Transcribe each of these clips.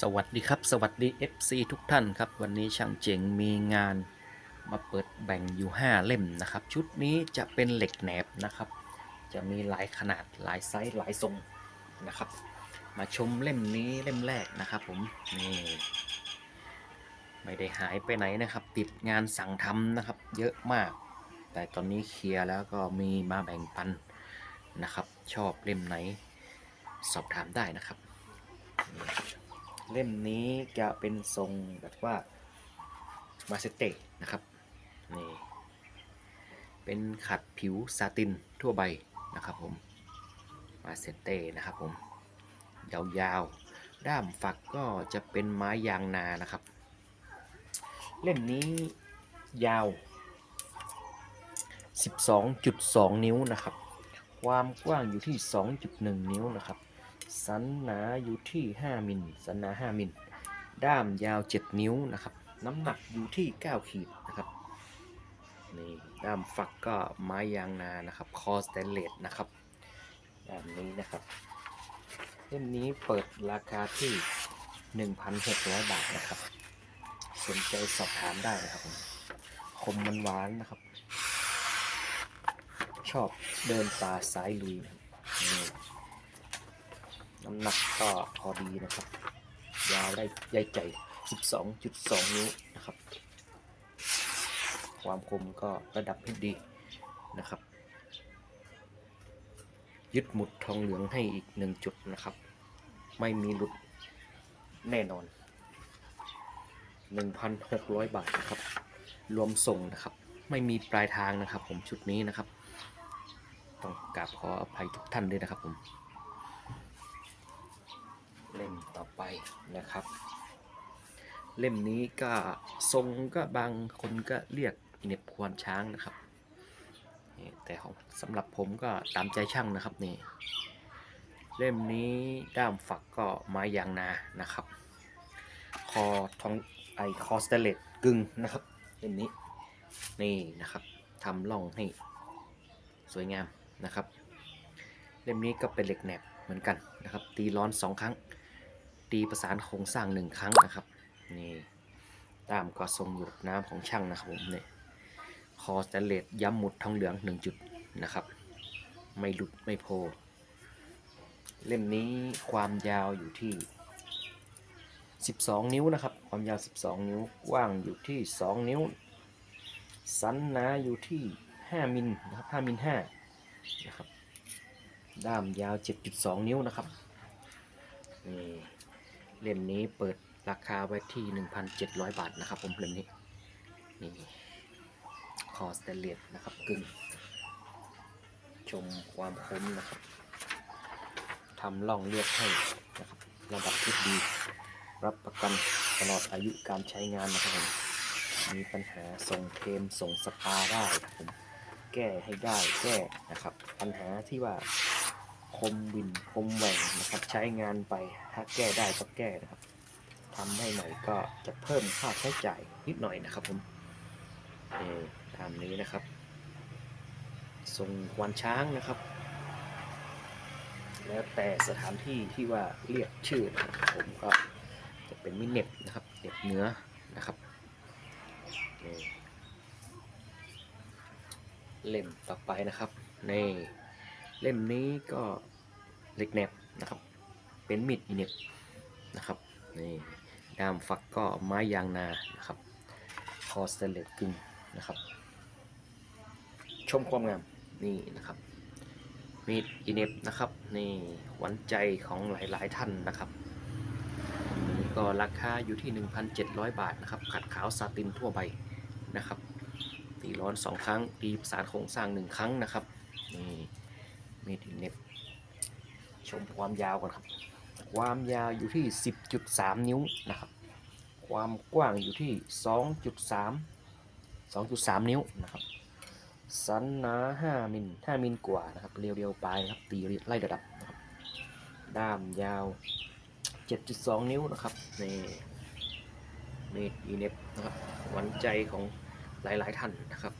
สวัสดีครับ สวัสดี FC ทุกท่านครับ วันนี้ช่างเจ๋งมีงานมาเปิดแบ่งอยู่ 5 เล่มนะครับ ชุดนี้จะเป็นเหล็กแหนบนะครับ จะมีหลายขนาดหลายไซส์หลายทรงนะครับ มาชมเล่มนี้เล่มแรกนะครับผมนี่ไม่ได้หายไปไหนนะครับ ติดงานสั่งทำนะครับ เยอะมาก แต่ตอนนี้เคลียร์แล้วก็มีมาแบ่งปันนะครับ ชอบเล่มไหน สอบถามได้นะครับ เล่มนี้จะเป็นทรงแบบว่ามาเซเตนะครับนี่เป็นขัดผิวซาตินทั่วใบนะครับผมมาเซเตนะครับผมยาวๆ ด้ามฝักก็จะเป็นไม้ยางนานะครับ เล่มนี้ยาว 12.2 นิ้วนะครับ ความกว้างอยู่ที่ 2.1 นิ้วนะครับ สันหนาอยู่ที่ 5มิลสันหนา5มิลด้ามยาว 7 นิ้วนะครับ น้ำหนักอยู่ที่ 9 ขีดนะครับนี่ด้ามฝักก็ไม้ยางนานะครับคอสแตนเลสนะครับด้ามนี้นะครับเล่มนี้เปิดราคาที่ 1,600 บาทนะครับ สนใจสอบถามได้นะครับผมคมมันหวานนะครับ ชอบเดินป่าสายลุยนะครับ น้ำหนักก็พอดีนะครับ ยาวได้ใหญ่ใจ 12.2 นิ้วนะครับ ความคมก็ระดับที่ดีนะครับ ยึดหมุดทองเหลืองให้อีกหนึ่งจุดนะครับ ไม่มีหลุดแน่นอน 1,600 บาทนะครับ รวมส่งนะครับ ไม่มีปลายทางนะครับ ผมชุดนี้นะครับ ต้องกราบขออภัยทุกท่านด้วยนะครับผม เล่มต่อไปนะครับ เล่มนี้ก็ทรงก็บางคนก็เรียกเหน็บควานช้างนะครับแต่ของสำหรับผมก็ตามใจช่างนะครับนี่เล่มนี้ด้ามฝักก็ไม้ยางนานะครับ คอทองไอคอสเตเลตกึ่งนะครับเล่มนี้นี่นะครับทำล่องให้สวยงามนะครับ เล่มนี้ก็เป็นเหล็กแหนบเหมือนกันนะครับ ตีร้อนสองครั้ง ตีประสานโครงสร้างหนึ่งครั้งนะครับนี่ตามก็ทรงหยดน้ำของช่างนะครับผมเนี่ยคอสแตนเลสย้ำหมุดทองเหลืองหนึ่งจุดนะครับ ไม่หลุดไม่โพเล่มนี้ความยาวอยู่ที่ 12 นิ้วนะครับ ความยาว 12 นิ้วกว้างอยู่ที่ 2 นิ้ว สันหนาอยู่ที่ 5มิลนะครับ5มิล5นะครับด้ามยาว 7.2 นิ้วนะครับนี่ เล่มนี้เปิดราคาไว้ที่ 1,700 บาทนะครับ ผมเล่มนี้นี่คอสเตเลสนะครับกึ่งชมความคมนะครับทำล่องเลือดให้นะครับระดับที่ดี รับประกันตลอดอายุการใช้งานนะครับผมมีปัญหาส่งเทมส่งสปาได้ครับผมแก้ให้ได้แก้นะครับ ปัญหาที่ว่า คมวินคมแหว่งนะครับ ใช้งานไปถ้าแก้ได้ก็แก้นะครับทำให้หน่อยก็จะเพิ่มค่าใช้จ่ายนิดหน่อยนะครับผมนี่ตามนี้นะครับทรงควานช้างนะครับ แล้วแต่สถานที่ที่ว่าเรียกชื่อนะครับผมก็จะเป็นมิเน็บนะครับเน็บเนื้อนะครับเล่มต่อไปนะครับนี่ เล่มนี้ก็เล็กแนบนะครับ เป็นมีดอีเน็บนะครับนี่ด้ามฝักก็ไม้ยางนานะครับคอสเตเลสกึ่งนะครับ ชมความงามนี่นะครับมีดอีเน็บนะครับนี่หวันใจของหลายๆท่านนะครับนี่ก็ราคาอยู่ที่ 1,700 บาทนะครับขัดขาวซาตินทั่วใบนะครับตีร้อน 2 ครั้งตีประสานโครงสร้าง 1 ครั้งนะครับ มีดเน็บชมความยาวก่อนครับ ความยาวอยู่ที่ 10.3 นิ้วนะครับ ความกว้างอยู่ที่ 2.3 2.3 นิ้วนะครับ สันหนา 5 มิล 5 มิลกว่านะครับ เรียวๆปลายนะครับ ตีไล่ระดับนะครับ ด้ามยาว 7.2 นิ้วนะครับนี่มีดอีเน็บนะครับหวันใจของหลายๆท่านนะครับ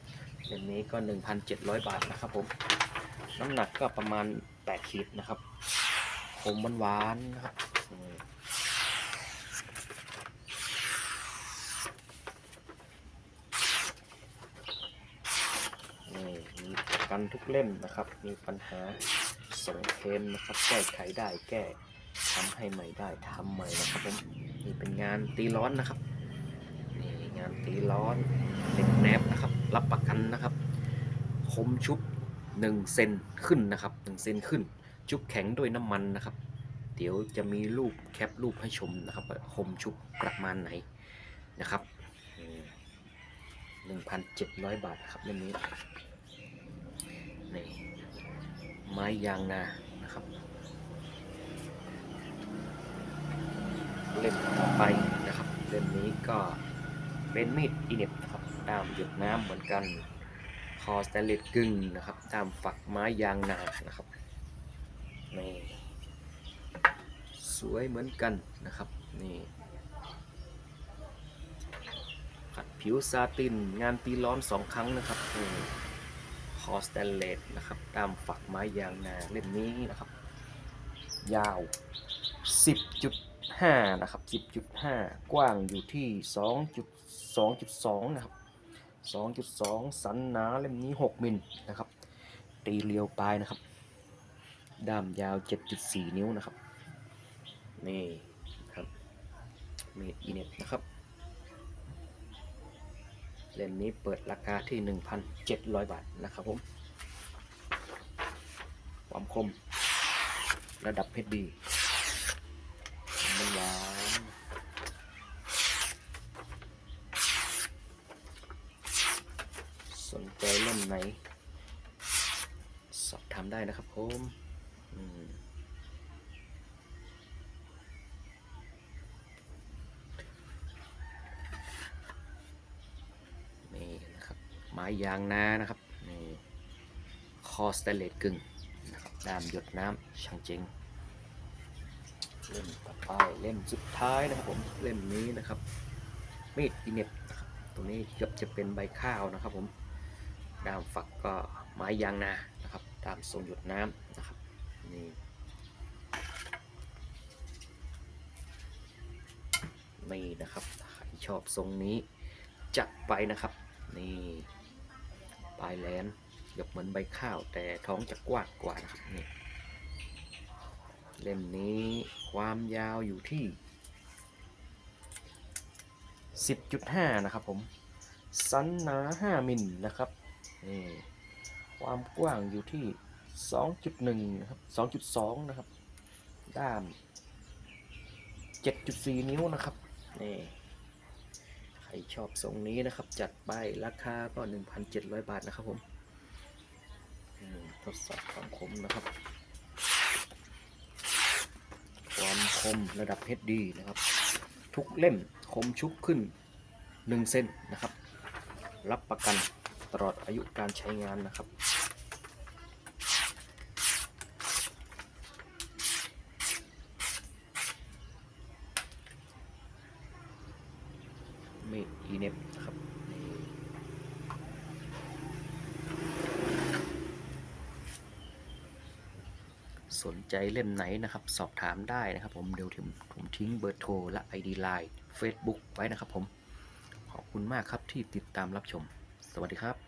เล่มนี้ก็ 1,700 บาทนะครับผม น้ำหนักก็ประมาณแปดขีดนะครับผมหวานๆนะครับมีกันทุกเล่มนะครับ มีปัญหาสงเทมนะครับแก้ไขได้แก้ทำให้ใหม่ได้ทำใหม่นะครับผมนี่เป็นงานตีร้อนนะครับนี่งานตีร้อนเหล็กแนบนะครับ รับประกันนะครับ คมชุบ 1เซนขึ้นนะครับ1เซนขึ้น ชุบแข็งด้วยน้ำมันนะครับ เดี๋ยวจะมีรูปแคปรูปให้ชมนะครับว่าคมชุบประมาณไหนนะครับหนึ่งพันเจ็ดร้อยบาทครับเล่มนี้นี่ไม้ยางนานะครับ เล่มต่อไปนะครับ เล่มนี้ก็เป็นมีดอีเน็บนะครับดามหยดน้ำเหมือนกัน อสแตนเลสกึ่งนะครับตามฝักไม้ยางนานะครับนี่สวยเหมือนกันนะครับนี่ขัดผิวซาติน งานตีร้อนสองครั้งนะครับคอสแตนเลสนะครับตามฝักไม้ยางนาเล่มนี้นะครับ ยาว 10.5 นะครับ 10.5 กว้างอยู่ที่ 2.2.2 นะครับ 2.2 สันหนาเล่มนี้ 6 มิลนะครับ ตีเรียวปลายนะครับ ด้ามยาว 7.4 นิ้วนะครับ นี่ครับเมดอีเน็ตนะครับ เล่มนี้เปิดราคาที่ 1,700 บาทนะครับผม ความคมระดับเพชรดีมันหวาน สนใจเล่มไหน สอบถามได้นะครับผมนี่นะครับไม้ยางนานะครับนี่คอสเตเลสกึ่งนะครับด้ามหยดน้ำช่างเจงเล่มต่อไปเล่มสุดท้ายนะครับผมเล่มนี้นะครับมีดอีเน็บนะครับตัวนี้จะเป็นใบข้าวนะครับผม ด้ามฝักก็ไม้ยางนานะครับตามทรงหยดน้ำนะครับนี่นี่นะครับใครชอบทรงนี้จัดไปนะครับนี่ปลายแหลนหยกเหมือนใบข้าวแต่ท้องจะกว้างกว่านะครับนี่เล่มนี้ความยาวอยู่ที่ 10.5 นะครับผม สันหนา 5 มิลนะครับ นี่ความกว้างอยู่ที่ 2.1นะครับ2.2 นะครับ ด้าม 7.4 นิ้วนะครับนี่ใครชอบทรงนี้นะครับ จัดไปราคาก็ 1,700 บาทนะครับผมทดสอบความคมนะครับ ความคมระดับ HD นะครับ ทุกเล่มคมชุบขึ้น 1 เซนนะครับ รับประกัน ตลอดอายุการใช้งานนะครับ เมดอีเน็บนะครับสนใจเล่มไหนนะครับ สอบถามได้นะครับ ผมเดี๋ยวผมผมทิ้งเบอร์โทรและ ID Line Facebook ไว้นะครับผม ขอบคุณมากครับที่ติดตามรับชม สวัสดีครับ